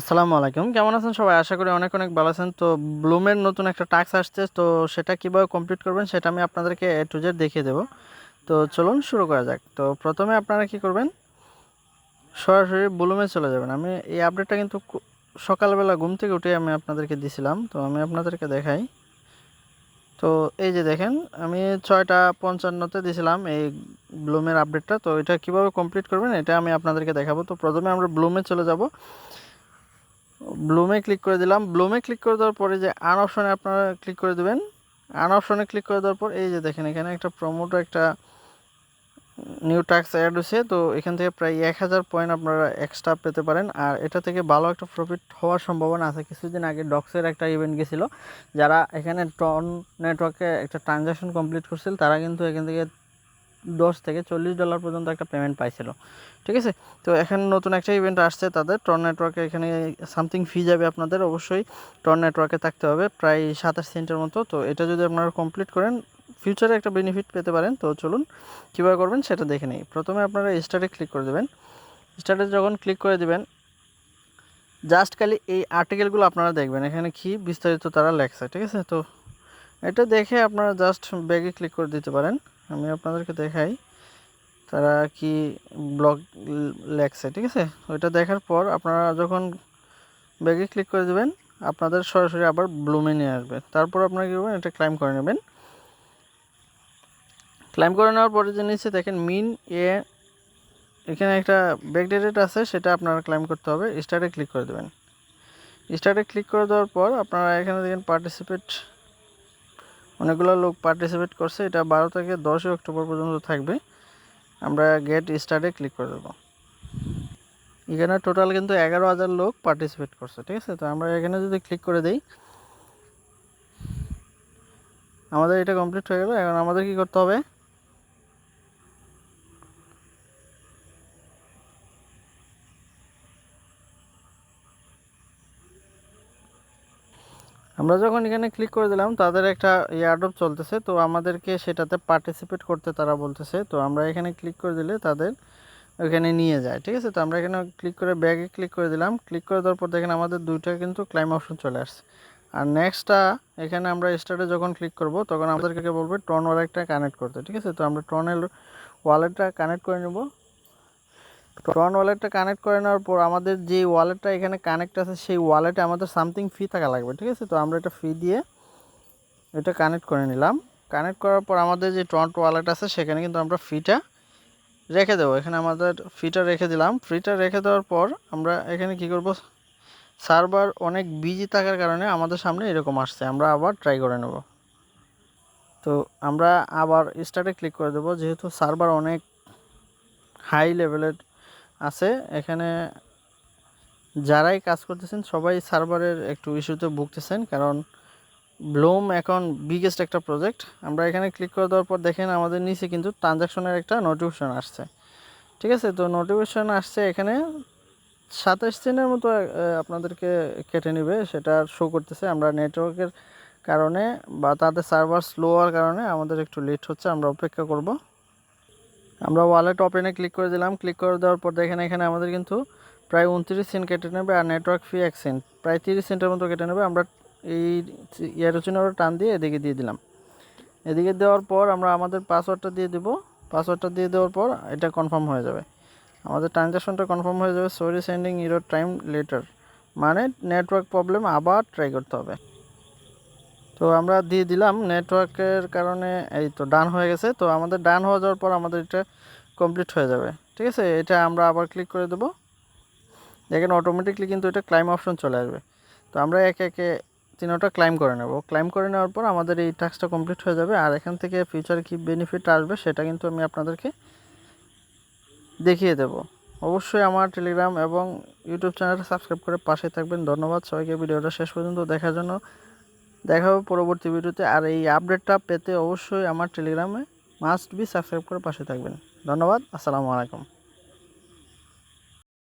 আসসালামু আলাইকুম। কেমন আছেন সবাই? আশা করি অনেক অনেক ভালো আছেন। তো ব্লুমের নতুন একটা টাস্ক আসছে। তো সেটা কীভাবে কমপ্লিট করবেন সেটা আমি আপনাদেরকে এ টু জেড দেখিয়ে দেবো। তো চলুন শুরু করা যাক। তো প্রথমে আপনারা কি করবেন? সরাসরি ব্লুমে চলে যাবেন। আমি এই আপডেটটা কিন্তু সকালবেলা ঘুম থেকে উঠে আমি আপনাদেরকে দিছিলাম। তো আমি আপনাদেরকে দেখাই। তো এই যে দেখেন, আমি ছয়টা পঞ্চান্নতে দিছিলাম এই ব্লুমের আপডেটটা তো এটা কীভাবে কমপ্লিট করবেন এটা আমি আপনাদেরকে দেখাবো। তো প্রথমে আমরা ব্লুমে চলে যাব। ব্লুমে ক্লিক করে দিলাম। ব্লুমে ক্লিক করে দেওয়ার পরে যে আন অপশনে আপনারা ক্লিক করে দেবেন। আন অপশনে ক্লিক করে দেওয়ার পর এই যে দেখেন, এখানে একটা প্রমোটো একটা নিউ টাস্ক অ্যাড হয়েছে। তো এখান থেকে প্রায় এক হাজার পয়েন্ট আপনারা এক্সট্রা পেতে পারেন। আর এটা থেকে ভালো একটা প্রফিট হওয়ার সম্ভাবনা আছে। কিছুদিন আগে ডক্সের একটা ইভেন্ট গেছিল। যারা এখানে টন নেটওয়ার্কে একটা ট্রানজ্যাকশন কমপ্লিট করছিল, তারা কিন্তু এখান থেকে দশ থেকে চল্লিশ ডলার পর্যন্ত একটা পেমেন্ট পাইছিল। ঠিক আছে? তো এখানে নতুন একটা ইভেন্ট আসছে তাদের। টন নেটওয়ার্কে এখানে সামথিং ফি যাবে আপনাদের। অবশ্যই টন নেটওয়ার্কে থাকতে হবে। প্রায় সাতাশ সেন্টের মতো। তো এটা যদি আপনারা কমপ্লিট করেন ফিউচারে একটা বেনিফিট পেতে পারেন। তো চলুন, কীভাবে করবেন সেটা দেখে নিই। প্রথমে আপনারা স্টার্টে ক্লিক করে দেবেন। স্টার্টে যখন ক্লিক করে দেবেন জাস্ট খালি এই আর্টিকেলগুলো আপনারা দেখবেন। এখানে কি বিস্তারিত তারা লেখছে। ঠিক আছে? তো এটা দেখে আপনারা জাস্ট ব্যাগে ক্লিক করে দিতে পারেন। আমি আপনাদেরকে দেখাই তারা কি ব্লগ লেখছে, ঠিক আছে? ওইটা দেখার পর আপনারা যখন ব্যাগে ক্লিক করে দেবেন, আপনাদের সরাসরি আবার ব্লুমে নিয়ে আসবে। তারপর আপনারা কী করবেন, এটা ক্লাইম করে নেবেন। ক্লাইম করে নেওয়ার পরে যে নিচে দেখেন মিন এ, এখানে একটা ব্যাকডেটেড আছে, সেটা আপনারা ক্লাইম করতে হবে। স্টার্টে ক্লিক করে দেবেন। স্টার্টে ক্লিক করে দেওয়ার পর আপনারা এখানে দেখেন পার্টিসিপেট অনেকগুলো লোক পার্টিসিপেট করছে। এটা বারো থেকে দশই অক্টোবর পর্যন্ত থাকবে। আমরা গেট স্টার্টে ক্লিক করে দেবো। এখানে টোটাল কিন্তু এগারো হাজার লোক পার্টিসিপেট করছে, ঠিক আছে? তো আমরা এখানে যদি ক্লিক করে দেই, আমাদের এটা কমপ্লিট হয়ে গেল। এখন আমাদের কি করতে হবে? আমরা যখন এখানে ক্লিক করে দিলাম, তাদের একটা ইয়ারডপ চলতেছে। তো আমাদেরকে সেটাতে পার্টিসিপেট করতে তারা বলতেছে। তো আমরা এখানে ক্লিক করে দিলে তাদের ওখানে নিয়ে যায়, ঠিক আছে? তো আমরা এখানে ক্লিক করে ব্যাগে ক্লিক করে দিলাম। ক্লিক করে দেওয়ার পর দেখেন আমাদের দুইটা কিন্তু ক্লাইম অপশন চলে আসছে। আর নেক্সটটা এখানে আমরা স্টার্টে যখন ক্লিক করব, তখন আমাদেরকে বলবে টন ওয়ালেটটা কানেক্ট করতে, ঠিক আছে? তো আমরা টনের ওয়ালেটটা কানেক্ট করে নেব। টন ওয়ালেটটা কানেক্ট করে নেওয়ার পর আমাদের যে ওয়ালেটটা এখানে কানেক্ট আছে, সেই ওয়ালেটে আমাদের সামথিং ফি থাকা লাগবে, ঠিক আছে? তো আমরা এটা ফি দিয়ে এটা কানেক্ট করে নিলাম। কানেক্ট করার পর আমাদের যে টন ওয়ালেট আছে, সেখানে কিন্তু আমরা ফিটা রেখে দেবো। এখানে আমাদের ফিটা রেখে দিলাম। ফিটা রেখে দেওয়ার পর আমরা এখানে কি করব? সার্ভার অনেক বিজি থাকার কারণে আমাদের সামনে এরকম আসছে। আমরা আবার ট্রাই করে নেব। তো আমরা আবার স্টার্টে ক্লিক করে দেবো। যেহেতু সার্ভার অনেক হাই লেভেলের আছে। এখানে যারাই কাজ করতেছেন, সবাই সার্ভারের একটু ইস্যুতে ভুগতেছেন, কারণ ব্লুম এখন বিগেস্ট একটা প্রজেক্ট আমরা এখানে ক্লিক করে দেওয়ার পর দেখেন আমাদের নিচে কিন্তু ট্রানজাকশনের একটা নোটিফিকেশন আসছে। ঠিক আছে? তো নোটিফিকেশন আসছে এখানে। সাতাশ দিনের মতো আপনাদেরকে কেটে নেবে, সেটা শো করতেছে। আমরা নেটওয়ার্কের কারণে বা তাদের সার্ভার স্লো হওয়ার কারণে আমাদের একটু লেট হচ্ছে, আমরা অপেক্ষা করব। আমরা ওয়ালেট ওপেনে ক্লিক করে দিলাম। ক্লিক করে দেওয়ার পর দেখেন এখানে আমাদের কিন্তু প্রায় উনত্রিশ সেন্ট কেটে নেবে আর নেটওয়ার্ক ফি এক সেন্ট প্রায় তিরিশ সেন্টের মতো কেটে নেবে। আমরা এই ইয়ারোচিনের টান দিয়ে এদিকে দিয়ে দিলাম। এদিকে দেওয়ার পর আমরা আমাদের পাসওয়ার্ডটা দিয়ে দেবো। পাসওয়ার্ডটা দিয়ে দেওয়ার পর এটা কনফার্ম হয়ে যাবে। আমাদের ট্রানজ্যাকশনটা কনফার্ম হয়ে যাবে। Sorry sending euro time later মানে নেটওয়ার্ক প্রবলেম আবার ট্রাই করতে হবে। তো আমরা দিয়ে দিলাম নেটওয়ার্কের কারণে এই তো ডান হয়ে গেছে। তো আমাদের ডান হয়ে যাওয়ার পর আমাদের এটা কমপ্লিট হয়ে যাবে। ঠিক আছে? এটা আমরা আবার ক্লিক করে দেবো। দেখেন অটোমেটিকলি কিন্তু এটা ক্লাইম অপশন চলে আসবে। তো আমরা একে একে তিনোটা ক্লাইম করে নেব। ক্লাইম করে নেওয়ার পর আমাদের এই টাস্কটা কমপ্লিট হয়ে যাবে। আর এখান থেকে ফিউচার কী বেনিফিট আসবে সেটা কিন্তু আমি আপনাদেরকে দেখিয়ে দেব। অবশ্যই আমার টেলিগ্রাম এবং ইউটিউব চ্যানেলটা সাবস্ক্রাইব করে পাশে থাকবেন। ধন্যবাদ সবাইকে। ভিডিওটা শেষ পর্যন্ত দেখার জন্য। দেখা হবে পরবর্তী ভিডিওতে। আর এই আপডেটটা পেতে অবশ্যই আমার টেলিগ্রামে মাস্ট বি সাবস্ক্রাইব করে পাশে থাকবেন। ধন্যবাদ, আসসালামু আলাইকুম।